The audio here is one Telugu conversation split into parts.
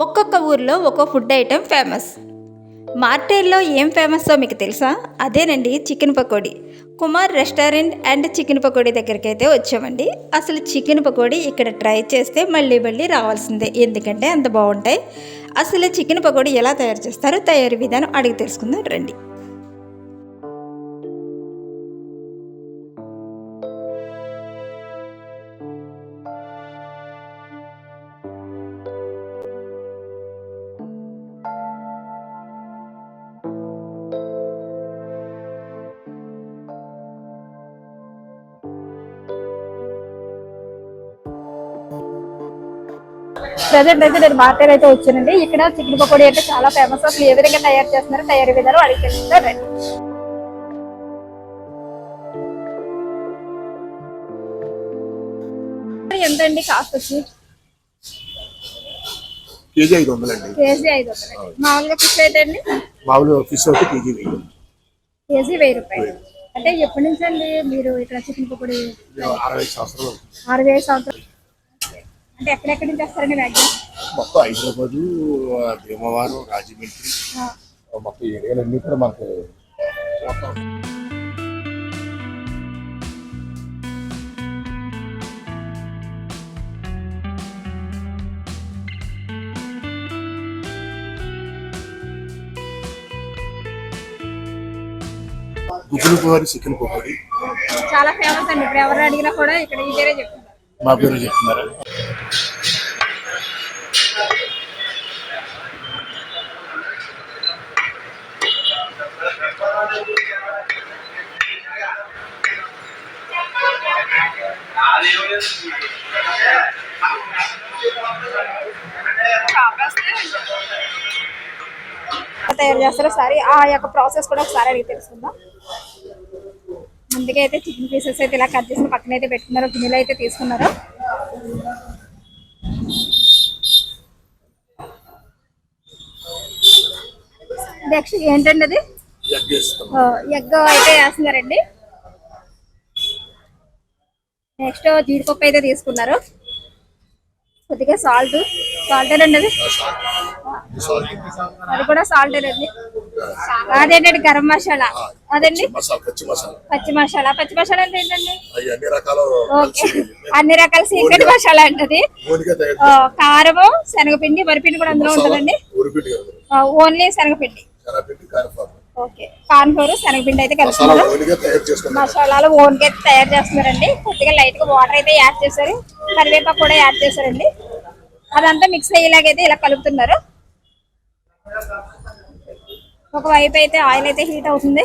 ఒక్కొక్క ఊర్లో ఒక్కో ఫుడ్ ఐటెం ఫేమస్ మార్టేల్లో ఏం ఫేమస్సో మీకు తెలుసా? అదేనండి chicken pakodi. Kumar restaurant and chicken pakodi దగ్గరికి అయితే వచ్చామండి. అసలు చికెన్ పకోడీ ఇక్కడ ట్రై చేస్తే మళ్ళీ మళ్ళీ రావాల్సిందే. ఎందుకంటే అంత బాగుంటాయి. అసలు చికెన్ పకోడీ ఎలా తయారు చేస్తారో తయారీ విధానం అడిగి తెలుసుకుందాం రండి. ప్రజెంట్ అయితే నేను మార్కెట్ అయితే వచ్చానండి. ఇక్కడ చికెన్ పకోడీ అంటే చాలా ఫేమస్ అసలు ఏ విధంగా తయారు చేస్తున్నారు తయారీ విధానం అడిగి తెలుస్తారు రండి ఎంత అండి కాస్ట్ వచ్చి? కేజీ ఐదు వందలండి. కేజీ ఐదు వందలు మామూలుగా ఫిష్ అయితే అండి? మామూలు ఫిష్ అయితే కేజీ వెయ్యి. కేజీ వెయ్యి రూపాయలు. అంటే ఎప్పటి నుంచి అండి మీరు ఇక్కడ చికెన్ పకోడీ? అరవై సంవత్సరాలు వేల సంవత్సరాలు. అంటే ఎక్కడెక్కడి నుంచి వస్తారండి మ్యాక్సిమం మొత్తం హైదరాబాదు భీమవరం రాజమండ్రి మొత్తం ఏరియాలన్నీ కూడా మనకు మొత్తం గుగ్గులు పుహారి చికెన్ పకోడీ చాలా ఫేమస్ అండి. ఇప్పుడు ఎవరు అడిగినా కూడా ఇక్కడ ఈ పేరే చెప్తున్నారు మా పేరు చెప్తున్నారా తయారు చేస్తారో ఒకసారి ఆ యొక్క ప్రాసెస్ కూడా ఒకసారి అడిగి తెలుసుకుందాం. ముందుగా అయితే చికెన్ పీసెస్ అయితే ఇలా కట్ చేసిన పక్కన అయితే పెట్టుకున్నారు. గిన్నెలు అయితే తీసుకున్నారు. నెక్స్ట్ ఏంటండి అది? ఎగ్ అయితే వేస్తున్నారండి. నెక్స్ట్ జీడిపప్పు అయితే తీసుకున్నారు. కొద్దిగా సాల్ట్ సాల్ట్ అండి అది? అది కూడా సాల్ట్ అండి? అదేంటండి గరం మసాలా? అదండి పచ్చి మసాలా. పచ్చి మసాలా అంటే ఏంటండి? అన్ని రకాల సీక్రెట్ మసాలా ఆ, కారము శనగపిండి వరిపిండి కూడా అందులో ఉంటుందండి. ఓన్లీ శనగపిండి. కార్న్ ఫ్లోర్ శనగపిండి అయితే కలుపుతున్నారు మసాలాలు ఓన్గా తయారు చేస్తున్నారండి. కొద్దిగా లైట్గా వాటర్ అయితే యాడ్ చేశారు. కరివేపాకు కూడా యాడ్ చేశారండి. అదంతా మిక్స్ అయ్యేలాగైతే ఇలా కలుపుతున్నారు. ఒకవైపు అయితే ఆయిల్ అయితే హీట్ అవుతుంది.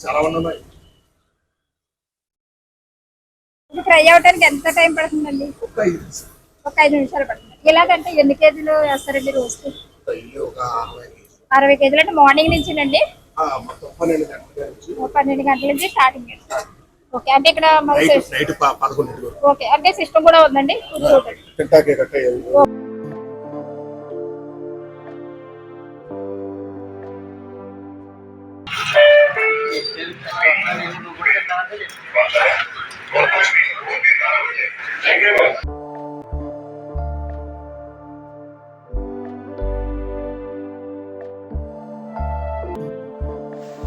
చాలా ఉన్నాయి. ఇది ఫ్రై అవడానికి ఎంత టైం పడుతుందండి? ఒక ఐదు నిమిషాలు. పడుతుంది. ఇలాగంటే ఎన్ని కేజీలు వేస్తారండి రోజుకి? ఒక అరవై కేజీలు. అంటే మార్నింగ్ నుంచి ఒక పన్నెండు గంటల నుంచి. స్టార్టింగ్. ఓకే అంటే ఇక్కడ నైట్ నైట్ ప- పదకొండింటి వరకు. ఓకే అంటే సిస్టమ్ కూడా ఉందండి?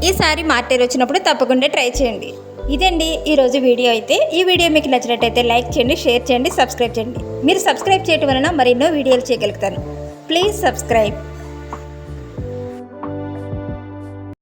ఈసారి మార్టేర్ వచ్చినప్పుడు తప్పకుండా ట్రై చేయండి. ఇదండి ఈరోజు వీడియో అయితే. ఈ వీడియో మీకు నచ్చినట్టయితే లైక్ చేయండి షేర్ చేయండి సబ్స్క్రైబ్ చేయండి. మీరు సబ్స్క్రైబ్ చేయడం వలన మరెన్నో వీడియోలు చేయగలుగుతాను. Please subscribe.